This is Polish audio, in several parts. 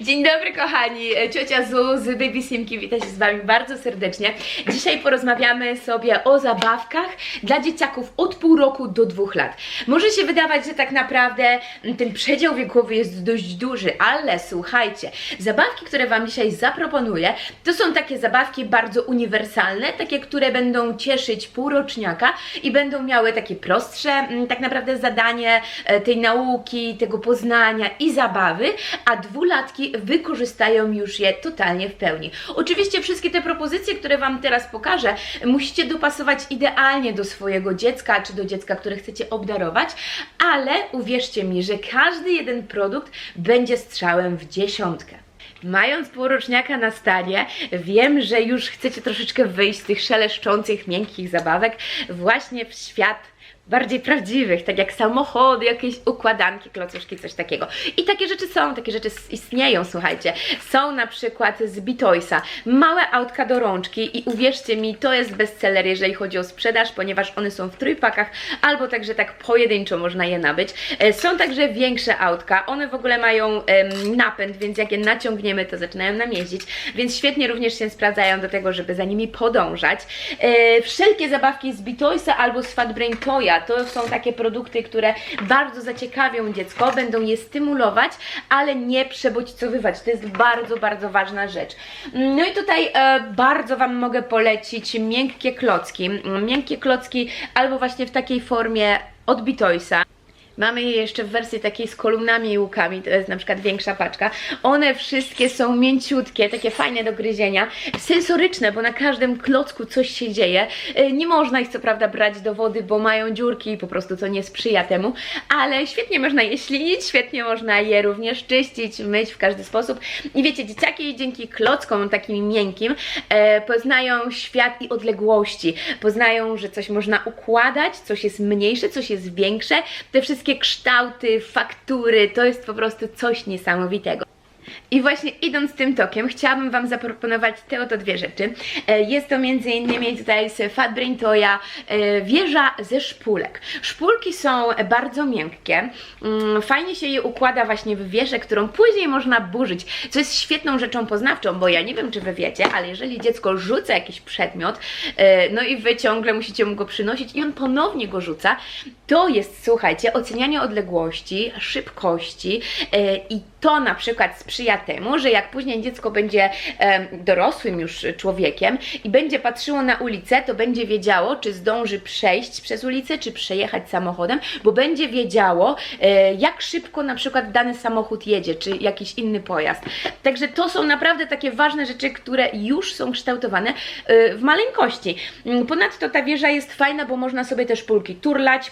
Dzień dobry kochani, ciocia Zu z Baby Simki wita się z Wami bardzo serdecznie. Dzisiaj porozmawiamy sobie o zabawkach dla dzieciaków od pół roku do dwóch lat. Może się wydawać, że tak naprawdę ten przedział wiekowy jest dość duży, ale słuchajcie, zabawki, które Wam dzisiaj zaproponuję, to są takie zabawki bardzo uniwersalne, takie, które będą cieszyć półroczniaka i będą miały takie prostsze mm, tak naprawdę zadanie e, tej nauki, tego poznania i zabawy, a dwulatki wykorzystają już je totalnie w pełni. Oczywiście wszystkie te propozycje, które Wam teraz pokażę, musicie dopasować idealnie do swojego dziecka, czy do dziecka, które chcecie obdarować, ale uwierzcie mi, że każdy jeden produkt będzie strzałem w dziesiątkę. Mając półroczniaka na stanie, wiem, że już chcecie troszeczkę wyjść z tych szeleszczących, miękkich zabawek właśnie w świat bardziej prawdziwych, tak jak samochody, jakieś układanki, klocuszki, coś takiego. I takie rzeczy są, takie rzeczy istnieją, słuchajcie. Są na przykład z Bitoysa, małe autka do rączki i uwierzcie mi, to jest bestseller, jeżeli chodzi o sprzedaż, ponieważ one są w trójpakach, albo także tak pojedynczo można je nabyć. E, Są także większe autka, one w ogóle mają em, napęd, więc jak je naciągniemy, to zaczynają nam jeździć, więc świetnie również się sprawdzają do tego, żeby za nimi podążać. E, wszelkie zabawki z Bitoysa albo z Fatbrain Toya to są takie produkty, które bardzo zaciekawią dziecko, będą je stymulować, ale nie przebodźcowywać. To jest bardzo, bardzo ważna rzecz. No i tutaj e, bardzo Wam mogę polecić miękkie klocki. Miękkie klocki albo właśnie w takiej formie od Bitoysa. Mamy je jeszcze w wersji takiej z kolumnami i łukami, to jest na przykład większa paczka. One wszystkie są mięciutkie, takie fajne do gryzienia, sensoryczne, bo na każdym klocku coś się dzieje. E, Nie można ich co prawda brać do wody, bo mają dziurki i po prostu to nie sprzyja temu, ale świetnie można je ślinić, świetnie można je również czyścić, myć w każdy sposób. I wiecie, dzieciaki dzięki klockom takim miękkim e, poznają świat i odległości, poznają, że coś można układać, coś jest mniejsze, coś jest większe. Te wszystkie kształty, faktury, to jest po prostu coś niesamowitego. I właśnie idąc tym tokiem, chciałabym Wam zaproponować te oto dwie rzeczy. E, Jest to innymi tutaj z Fat Brain Toya e, wieża ze szpulek. Szpulki są bardzo miękkie, mm, fajnie się je układa właśnie w wieżę, którą później można burzyć, co jest świetną rzeczą poznawczą, bo ja nie wiem, czy Wy wiecie, ale jeżeli dziecko rzuca jakiś przedmiot, e, no i Wy ciągle musicie mu go przynosić i on ponownie go rzuca, to jest, słuchajcie, ocenianie odległości, szybkości e, i to na przykład sprzyja temu, że jak później dziecko będzie dorosłym już człowiekiem i będzie patrzyło na ulicę, to będzie wiedziało, czy zdąży przejść przez ulicę, czy przejechać samochodem, bo będzie wiedziało, e, jak szybko na przykład dany samochód jedzie, czy jakiś inny pojazd. Także to są naprawdę takie ważne rzeczy, które już są kształtowane e, w maleńkości. Mm, Ponadto ta wieża jest fajna, bo można sobie te szpulki turlać,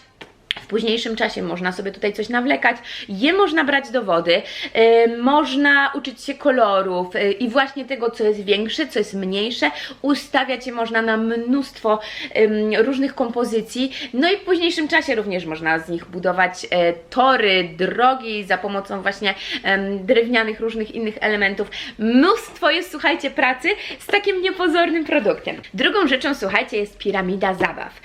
późniejszym czasie można sobie tutaj coś nawlekać, je można brać do wody, e, można uczyć się kolorów e, i właśnie tego, co jest większe, co jest mniejsze, ustawiać je można na mnóstwo różnych kompozycji, no i w późniejszym czasie również można z nich budować e, tory, drogi za pomocą właśnie drewnianych różnych innych elementów. Mnóstwo jest, słuchajcie, pracy z takim niepozornym produktem. Drugą rzeczą, słuchajcie, jest piramida zabaw.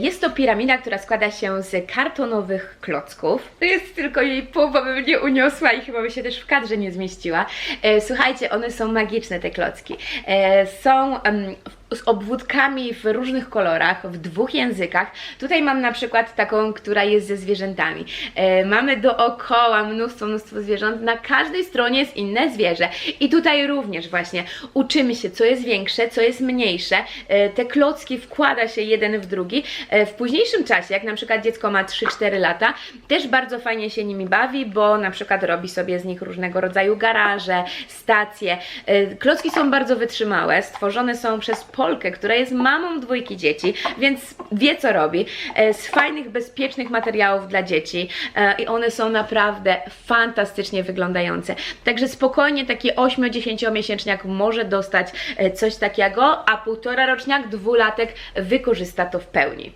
Jest to piramida, która składa się z kartonowych klocków. To jest tylko jej połowa, bym nie uniosła i chyba by się też w kadrze nie zmieściła. E, Słuchajcie, one są magiczne, te klocki. E, Są em, z obwódkami w różnych kolorach, w dwóch językach. Tutaj mam na przykład taką, która jest ze zwierzętami. E, mamy dookoła mnóstwo, mnóstwo zwierząt. Na każdej stronie jest inne zwierzę. I tutaj również właśnie uczymy się, co jest większe, co jest mniejsze. E, te klocki wkłada się jeden w drugi. E, w późniejszym czasie, jak na przykład dziecko ma 3-4 lata, też bardzo fajnie się nimi bawi, bo na przykład robi sobie z nich różnego rodzaju garaże, stacje. E, Klocki są bardzo wytrzymałe, stworzone są przez Polkę, która jest mamą dwójki dzieci, więc wie co robi. E, Z fajnych, bezpiecznych materiałów dla dzieci e, i one są naprawdę fantastycznie wyglądające. Także spokojnie taki 8-10 miesięczniak może dostać e, coś takiego, a półtora roczniak, dwulatek wykorzysta to w pełni.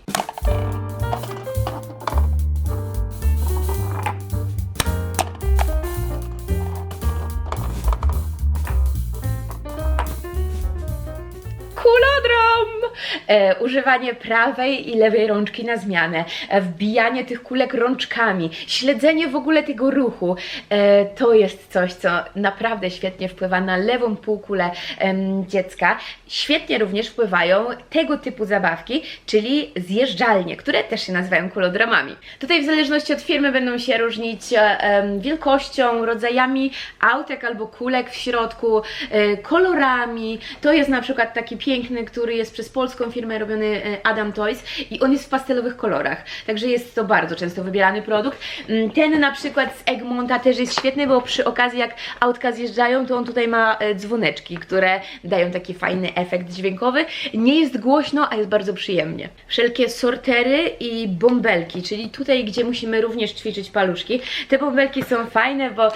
Używanie prawej i lewej rączki na zmianę, e, wbijanie tych kulek rączkami, śledzenie w ogóle tego ruchu, e, to jest coś, co naprawdę świetnie wpływa na lewą półkulę dziecka. Świetnie również wpływają tego typu zabawki, czyli zjeżdżalnie, które też się nazywają kulodramami. Tutaj w zależności od firmy będą się różnić e, wielkością, rodzajami autek albo kulek w środku, e, kolorami. To jest na przykład taki piękny, który jest przez polską firmę robiony e, Adam Toys i on jest w pastelowych kolorach, także jest to bardzo często wybierany produkt. Mm, Ten na przykład z Egmonta też jest świetny, bo przy okazji jak autka zjeżdżają, to on tutaj ma e, dzwoneczki, które dają taki fajny efekt dźwiękowy. Nie jest głośno, a jest bardzo przyjemnie. Wszelkie sortery i bąbelki, czyli tutaj, gdzie musimy również ćwiczyć paluszki. Te bąbelki są fajne, bo e,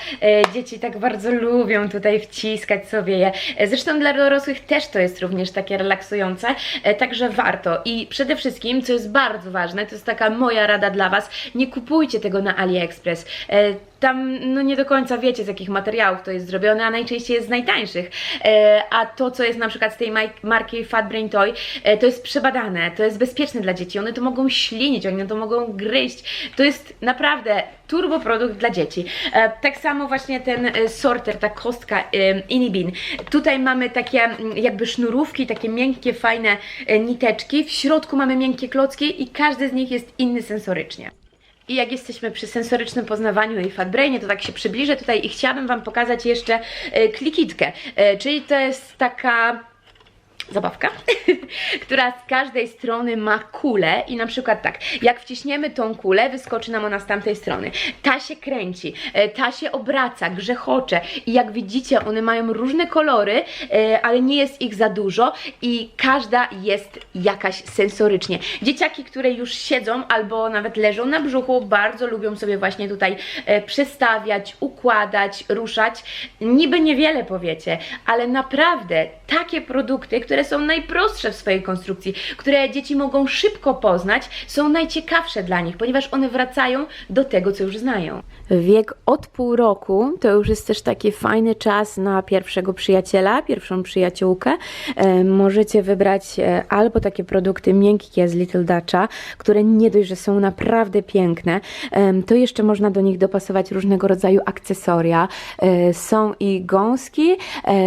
dzieci tak bardzo lubią tutaj wciskać sobie je. Zresztą dla dorosłych też to jest również takie relaksujące, e, także warto. I przede wszystkim, co jest bardzo ważne, to jest taka moja rada dla Was, nie kupujcie tego na AliExpress. Tam no nie do końca wiecie z jakich materiałów to jest zrobione, a najczęściej jest z najtańszych. E, a to, co jest na przykład z tej marki Fat Brain Toy, e, to jest przebadane, to jest bezpieczne dla dzieci. One to mogą ślinić, one to mogą gryźć. To jest naprawdę turbo produkt dla dzieci. E, tak samo właśnie ten e, sorter, ta kostka e, Inibin. Tutaj mamy takie jakby sznurówki, takie miękkie, fajne e, niteczki. W środku mamy miękkie klocki i każdy z nich jest inny sensorycznie. I jak jesteśmy przy sensorycznym poznawaniu i fatbrainie, to tak się przybliżę tutaj i chciałabym Wam pokazać jeszcze e, klikitkę, e, czyli to jest taka zabawka, która z każdej strony ma kulę i na przykład tak, jak wciśniemy tą kulę, wyskoczy nam ona z tamtej strony. Ta się kręci, e, ta się obraca, grzechocze i jak widzicie, one mają różne kolory, e, ale nie jest ich za dużo i każda jest jakaś sensorycznie. Dzieciaki, które już siedzą albo nawet leżą na brzuchu, bardzo lubią sobie właśnie tutaj e, przestawiać, układać, ruszać. Niby niewiele powiecie, ale naprawdę takie produkty, które są najprostsze w swojej konstrukcji, które dzieci mogą szybko poznać, są najciekawsze dla nich, ponieważ one wracają do tego, co już znają. Wiek od pół roku to już jest też taki fajny czas na pierwszego przyjaciela, pierwszą przyjaciółkę. E, możecie wybrać e, albo takie produkty miękkie z Little Dutcha, które nie dość, że są naprawdę piękne, to jeszcze można do nich dopasować różnego rodzaju akcesoria. E, są i gąski,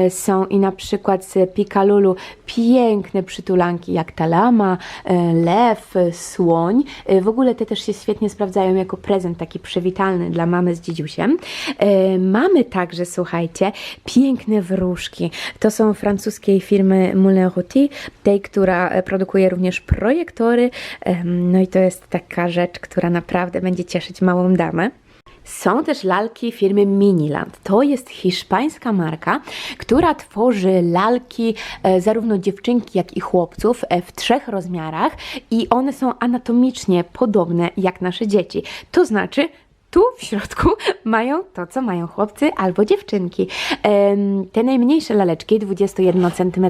są i na przykład z Pikalulu piękne przytulanki jak ta lama, e, lew, słoń. E, W ogóle te też się świetnie sprawdzają jako prezent taki przywitalny dla mamy z dzidziusiem. E, Mamy także, słuchajcie, piękne wróżki. To są francuskiej firmy Moulin Routy, tej, która produkuje również projektory. No i to jest taka rzecz, która naprawdę będzie cieszyć małą damę. Są też lalki firmy Miniland. To jest hiszpańska marka, która tworzy lalki e, zarówno dziewczynki, jak i chłopców e, w trzech rozmiarach i one są anatomicznie podobne jak nasze dzieci. To znaczy, tu w środku mają to, co mają chłopcy albo dziewczynki. Te najmniejsze laleczki, 21 cm,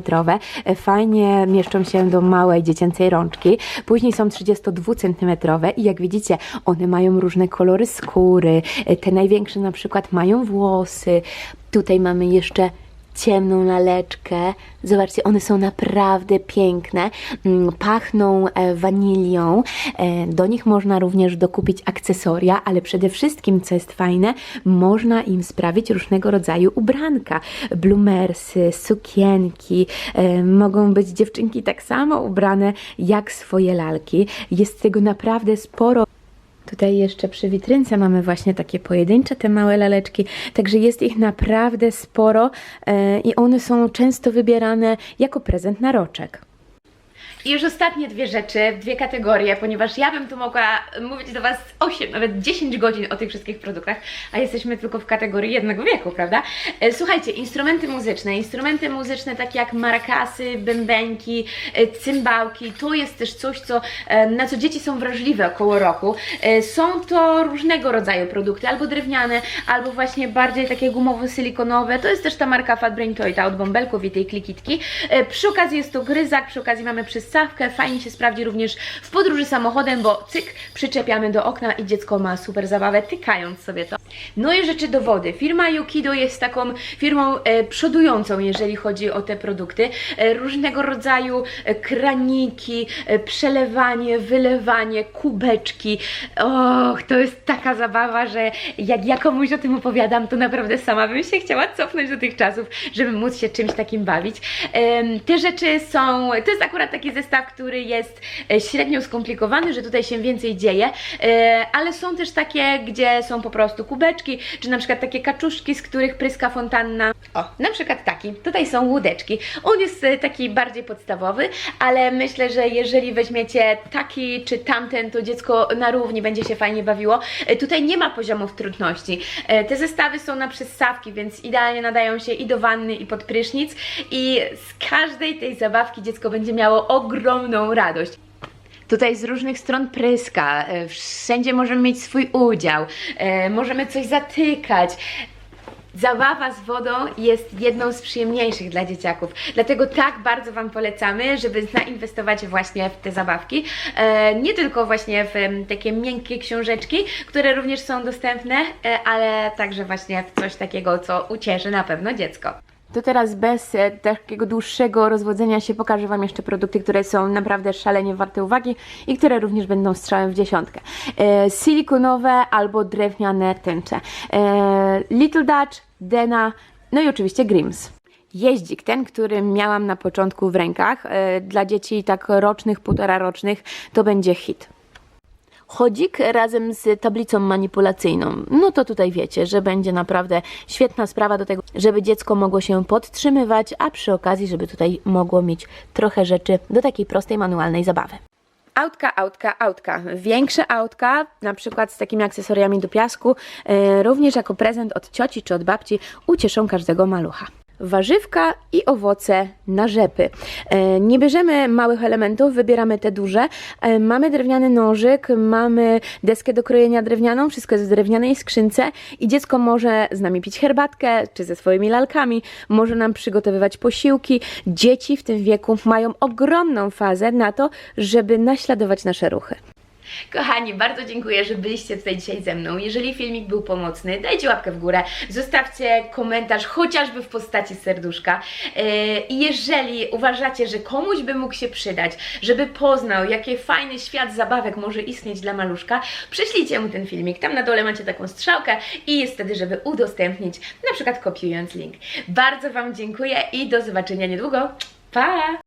e, fajnie mieszczą się do małej dziecięcej rączki. Później są 32 cm i jak widzicie, one mają różne kolory skóry. E, Te największe na przykład mają włosy. Tutaj mamy jeszcze ciemną laleczkę. Zobaczcie, one są naprawdę piękne. Mm, Pachną e, wanilią. E, Do nich można również dokupić akcesoria, ale przede wszystkim, co jest fajne, można im sprawić różnego rodzaju ubranka. Blumersy, sukienki. E, Mogą być dziewczynki tak samo ubrane jak swoje lalki. Jest tego naprawdę sporo. Tutaj jeszcze przy witrynce mamy właśnie takie pojedyncze te małe laleczki, także jest ich naprawdę sporo e, i one są często wybierane jako prezent na roczek. I już ostatnie dwie rzeczy, dwie kategorie, ponieważ ja bym tu mogła mówić do Was 8, nawet 10 godzin o tych wszystkich produktach, a jesteśmy tylko w kategorii jednego wieku, prawda? E, Słuchajcie, instrumenty muzyczne, instrumenty muzyczne takie jak marakasy, bębenki, e, cymbałki, to jest też coś, co, e, na co dzieci są wrażliwe około roku. Są to różnego rodzaju produkty, albo drewniane, albo właśnie bardziej takie gumowo-silikonowe. To jest też ta marka Fat Brain Toy, ta od bąbelków i tej klikitki. Przy okazji jest to gryzak, przy okazji mamy przyscenie fajnie się sprawdzi również w podróży samochodem, bo cyk, przyczepiamy do okna i dziecko ma super zabawę, tykając sobie to. No i rzeczy do wody. Firma Yukido jest taką firmą e, przodującą, jeżeli chodzi o te produkty. E, różnego rodzaju e, kraniki, e, przelewanie, wylewanie, kubeczki. Och, to jest taka zabawa, że jak ja komuś o tym opowiadam, to naprawdę sama bym się chciała cofnąć do tych czasów, żeby móc się czymś takim bawić. Em, Te rzeczy są, to jest akurat taki zestaw, który jest e, średnio skomplikowany, że tutaj się więcej dzieje, e, ale są też takie, gdzie są po prostu kubeczki, czy na przykład takie kaczuszki, z których pryska fontanna. O, na przykład taki. Tutaj są łódeczki. On jest e, taki bardziej podstawowy, ale myślę, że jeżeli weźmiecie taki czy tamten, to dziecko na równi będzie się fajnie bawiło. Tutaj nie ma poziomów trudności. Te zestawy są na przystawki, więc idealnie nadają się i do wanny, i pod prysznic. I z każdej tej zabawki dziecko będzie miało ogromną radość. Tutaj z różnych stron pryska, e, wszędzie możemy mieć swój udział, e, możemy coś zatykać. Zabawa z wodą jest jedną z przyjemniejszych dla dzieciaków, dlatego tak bardzo Wam polecamy, żeby zainwestować właśnie w te zabawki. E, nie tylko właśnie w takie miękkie książeczki, które również są dostępne, ale także właśnie w coś takiego, co ucieszy na pewno dziecko. To teraz bez e, takiego dłuższego rozwodzenia się pokażę Wam jeszcze produkty, które są naprawdę szalenie warte uwagi i które również będą strzałem w dziesiątkę. E, silikonowe albo drewniane tęcze. E, Little Dutch, Dena, no i oczywiście Grims. Jeździk, ten, który miałam na początku w rękach, e, dla dzieci tak rocznych, półtora rocznych, to będzie hit. Chodzik razem z tablicą manipulacyjną. No to tutaj wiecie, że będzie naprawdę świetna sprawa do tego, żeby dziecko mogło się podtrzymywać, a przy okazji, żeby tutaj mogło mieć trochę rzeczy do takiej prostej manualnej zabawy. Autka, autka, autka. Większe autka, na przykład z takimi akcesoriami do piasku, e, również jako prezent od cioci czy od babci ucieszą każdego malucha. Warzywka i owoce na rzepy. E, nie bierzemy małych elementów, wybieramy te duże. E, mamy drewniany nożyk, mamy deskę do krojenia drewnianą, wszystko jest w drewnianej skrzynce i dziecko może z nami pić herbatkę, czy ze swoimi lalkami, może nam przygotowywać posiłki. Dzieci w tym wieku mają ogromną fazę na to, żeby naśladować nasze ruchy. Kochani, bardzo dziękuję, że byliście tutaj dzisiaj ze mną. Jeżeli filmik był pomocny, dajcie łapkę w górę, zostawcie komentarz, chociażby w postaci serduszka. Yy, I jeżeli uważacie, że komuś by mógł się przydać, żeby poznał, jaki fajny świat zabawek może istnieć dla maluszka, prześlijcie mu ten filmik. Tam na dole macie taką strzałkę i jest wtedy, żeby udostępnić, na przykład kopiując link. Bardzo Wam dziękuję i do zobaczenia niedługo. Pa!